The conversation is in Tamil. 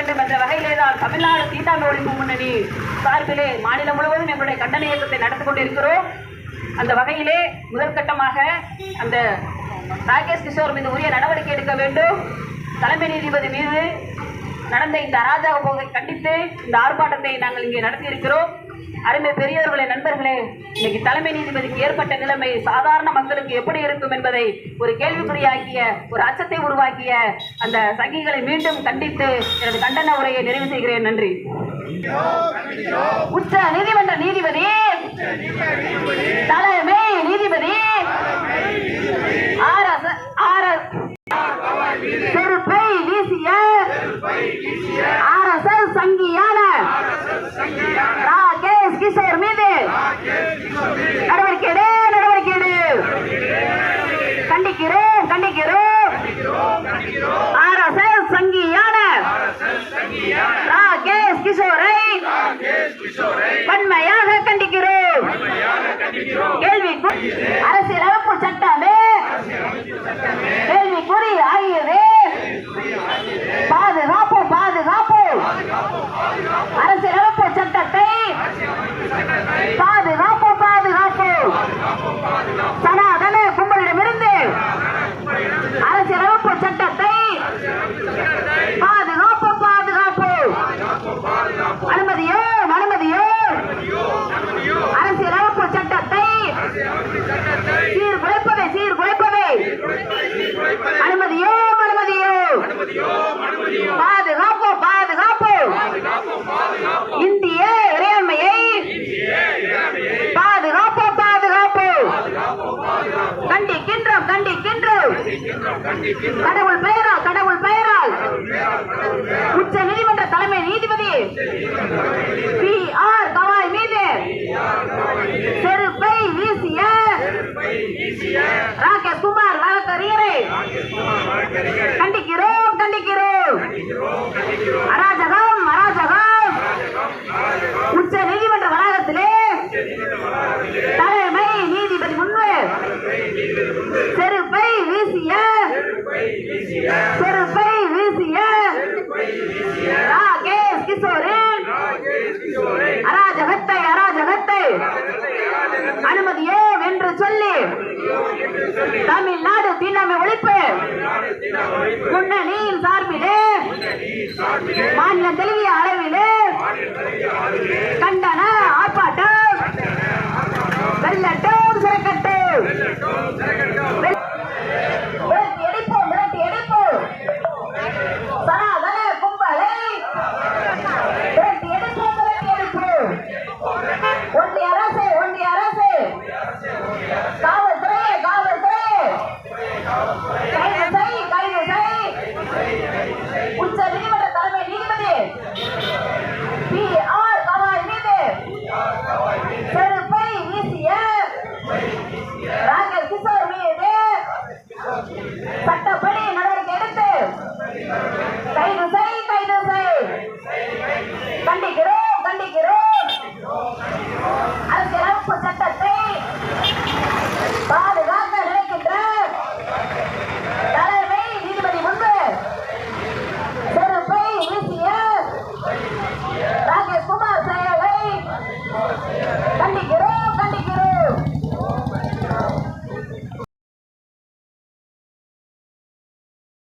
வேண்டும் என்ற வகையிலே தான் தமிழ்நாடு தீண்டாமை ஒழிப்பு முன்னணி சார்பிலே மாநிலம் முழுவதும் எங்களுடைய கண்டன இயக்கத்தை நடத்தி கொண்டிருக்கிறோம். அந்த வகையிலே முதல் கட்டமாக அந்த ராகேஷ் கிஷோர் மீது உரிய நடவடிக்கை எடுக்க வேண்டும். தலைமை நீதிபதி மீது நடந்த இந்த அராஜக போக்கை கண்டித்து இந்த ஆர்ப்பாட்டத்தை நாங்கள் இங்கே நடத்தி இருக்கிறோம் அருமை பெரியவர்களே நண்பர்களே இன்னைக்கு தலைமை நீதிபதிக்கு ஏற்பட்ட நிலைமை சாதாரண மக்களுக்கு எப்படி இருக்கும் என்பதை ஒரு கேள்விக்குறியாக்கிய ஒரு அச்சத்தை உருவாக்கிய அந்த சங்கிகளை மீண்டும் கண்டித்து எனது கண்டன உரையை நிறைவு செய்கிறேன். நன்றி. உச்ச நீதிமன்ற நீதிபதி தலைமை நீதிபதி ஆர்எஸ் ஆர் செருப்பை வீசிய ஆர்எஸ்எஸ் சங்கியான ராகேஷ் கிஷோர் மீது. நடவடிக்கை எடு நடவடிக்கை எடு. கண்டிக்கிறோம். கண்டிக்கிறோம் ஆர்எஸ்எஸ் சங்கியான ராகேஷ் கிஷோரை. அனுமதியோ பாதுகாப்பு பாதுகாப்பு இந்திய இறையாண்மையை பாதுகாப்பு பாதுகாப்பு கண்டிக்கின்றோம் கண்டிக்கின்றோம். கடவுள் பெயரால் கடவுள் பெயரால் உச்ச நீதிமன்ற தலைமை நீதிபதி. பி. ஆர். கவாய் மீது. செருப்பை வீசிய ராகேஷ் குமார் வழக்கறிஞரை. அராஜகம் அராஜகம். உச்ச நீதிமன்ற வளாகத்திலே தலைமை நீதிபதி முன்பு செருப்பை வீசிய செருப்பை வீசிய ராகேஷ் கிஷோரின் அராஜகத்தை அராஜகத்தை அனுமதியே வென்று சொல்லி தமிழ்நாடு தீண்டாமை ஒழிப்பு. முன்னணியின் சார்பிலே மாநில தெளிவிய சட்டப்படி நட